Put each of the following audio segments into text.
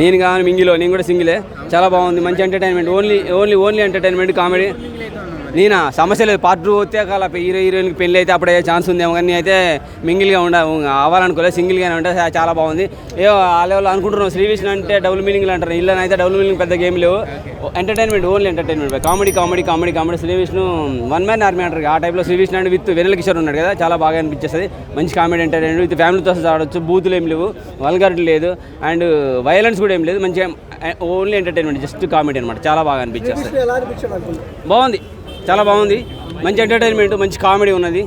నేను కానీ మింగిలో నేను కూడా సింగిలే. చాలా బాగుంది మంచి entertainment only only only entertainment comedy నేనా? సమస్య లేదు. పార్ట్ టూ వస్తే కాల హీరో హీరోయిన్కి పెళ్ళి అయితే అప్పుడే ఛాన్స్ ఉందేమో కానీ అయితే మింగిల్గా ఉండ అవ్వాలనుకోలేదు. సింగిల్గానే ఉంటే చాలా బాగుంది. ఏ ఆ లెవెల్ అనుకుంటున్నాం శ్రీ విష్ణు అంటే డబుల్ మీనింగ్లు అంటారు. ఇళ్ళని అయితే డబుల్ మీనింగ్ పెద్ద గేమ్ లేవు. Entertainment only entertainment comedy comedy comedy comedy Sri Vishnu one man army అంటారు ఆ టైప్లో శ్రీ విష్ణు అంటే విత్ వెనల్ కిషోర్ ఉన్నాడు కదా. చాలా బాగా అనిపించేస్తుంది. మంచి కామెడీ ఎంటర్టైన్మెంట్ విత్ ఫ్యామిలీతో ఆడొచ్చు. బూతులు ఏం లేవు. వల్గారిటీ లేదు. అండ్ వైలెన్స్ కూడా ఏం లేదు. మంచిగా ఓన్లీ ఎంటర్టైన్మెంట్ జస్ట్ కామెడీ అనమాట చాలా బాగా అనిపించేస్తుంది. బాగుంది. చాలా బాగుంది. మంచి ఎంటర్టైన్మెంట్ మంచి కామెడీ ఉన్నది.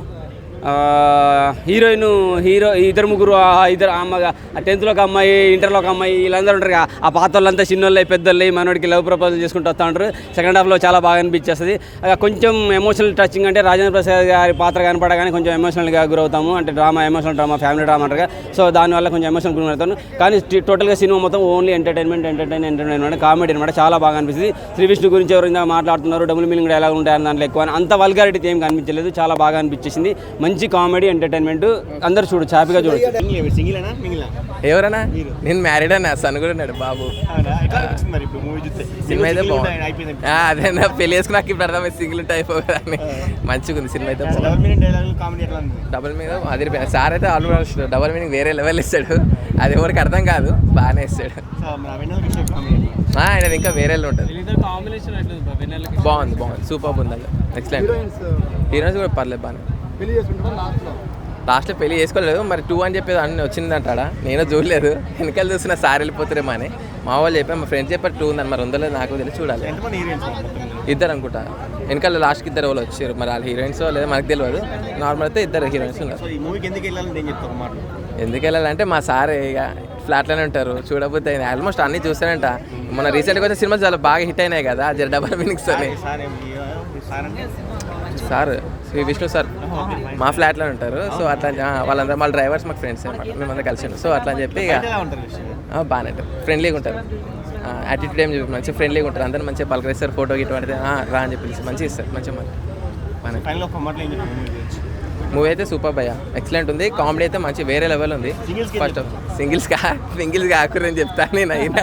హీరోయిన్ హీరో ఇద్దరు ముగ్గురు ఆ ఇద్దరు అమ్మ టెన్త్లో ఒక అమ్మాయి ఇంటర్లో ఒక అమ్మాయి వీళ్ళందరూ ఉంటారు కదా, ఆ పాత వాళ్ళంతా చిన్నోళ్ళే పెద్దోళ్ళే మనోడికి లవ్ ప్రపోజల్ చేసుకుంటూ వస్తూ ఉంటారు. సెకండ్ హాఫ్లో చాలా బాగా అనిపించేస్తుంది. కొంచెం ఎమోషనల్ టచింగ్ అంటే రాజేంద్ర ప్రసాద్ గారి పాత్ర కనపడగానే కొంచెం ఎమోషనల్గా గురవుతాము. అంటే drama emotional drama family drama అంటారు కదా. సో దానివల్ల కొంచెం ఎమోషనల్ గురవుతాను కానీ టోటల్గా సినిమా మొత్తం only entertainment entertain entertainment comedy అనమాట. చాలా బాగా అనిపిస్తుంది. శ్రీ విష్ణు గురించి ఎవరైనా మాట్లాడుతున్నారు డబుల్ మీలింగ్ ఎలా ఉంటాయని దాంట్లో ఎక్కువ అని అంత వల్గారిటీ ఏం కనిపించలేదు. చాలా బాగా అనిపించేసింది. మంచి కామెడీ ఎంటర్టైన్మెంట్ అందరూ చూడొచ్చు హ్యాపీగా చూడొచ్చు మింగిలా ఎవరన్నా? నేను మ్యారీడ్ అన్న సన్ కూడా ఉన్నాడు బాబు. అవునా? ఎట్లా అనిపించింది మరి ఇప్పుడు మూవీ చూస్తే? సినిమా అయితే బాగుంది. ఉన్నాయి, అయిపోయింది. ఆ, అదే నా పెళ్ళి చేసుకున్నాక ఇప్పుడు అర్థమైంది సింగిల్ టైప్ అని మంచిగా ఉంది సినిమా అయితే డబల్ మీద అది సార్ అయితే ఆల్మోస్ట్ డబుల్ మీనింగ్ వేరే లెవెల్ ఇస్తాడు. అది ఎవరికి అర్థం కాదు బాగానే ఇస్తాడు. ఆయన ఇంకా వేరే ఉంటుంది. బాగుంది బాగుంది. సూపర్ ఉంది అది ఎక్సలెంట్ హీరోయిన్స్ కూడా పర్లేదు బాగానే. పెళ్ళి చేసుకుంటారా లాస్ట్లో? లాస్ట్లో పెళ్ళి చేసుకోలేదు మరి టూ అని చెప్పేది అన్ని వచ్చిందంటాడా? నేను చూడలేదు. వెనకాల చూసిన సార్ వెళ్ళిపోతారేమో అని. మా వాళ్ళు చెప్పారు మా ఫ్రెండ్స్ చెప్పారు టూ ఉందని. మరి ఉందో నాకు తెలిసి చూడాలి. ఇద్దరు అనుకుంటా. వెనకాల లాస్ట్కి ఇద్దరు వాళ్ళు వచ్చారు. మరి వాళ్ళు హీరోయిన్స్ లేదా మనకు తెలియదు. నార్మల్ అయితే ఇద్దరు హీరోయిన్స్ ఉన్నారు. ఎందుకు వెళ్ళాలంటే మా సార్ ఇక ఫ్లాట్లోనే ఉంటారు. చూడబోతే ఆల్మోస్ట్ అన్నీ చూస్తానంట మన రీసెంట్గా వచ్చిన సినిమాలు చాలా బాగా హిట్ అయినాయి కదా. జర డబల్ మీనింగ్స్ అని. సార్ శ్రీ విష్ణు సార్ మా ఫ్లాట్లో ఉంటారు. సో అట్లా వాళ్ళందరూ వాళ్ళ డ్రైవర్స్ మాకు ఫ్రెండ్స్ అనమాట. మేమందరం కలిసి సో అట్లా అని చెప్పి ఇక బాగానే ఉంటారు. ఫ్రెండ్లీగా ఉంటారు. యాటిట్యూడ్ ఏం చెప్పి మంచిగా ఫ్రెండ్లీగా ఉంటారు. అందరూ మంచిగా పలకరిస్తారు. ఫోటో "ఆ, రా అని చెప్పి మంచిగా ఇస్తారు. మంచిగా చెప్తాను మూవీ అయితే సూపర్ భయ్య. ఎక్సలెంట్ ఉంది. కామెడీ అయితే మంచి వేరే లెవెల్ ఉంది. ఫస్ట్ సింగిల్స్ కా? సింగిల్స్ కాకూడదని చెప్తాను నేను అయినా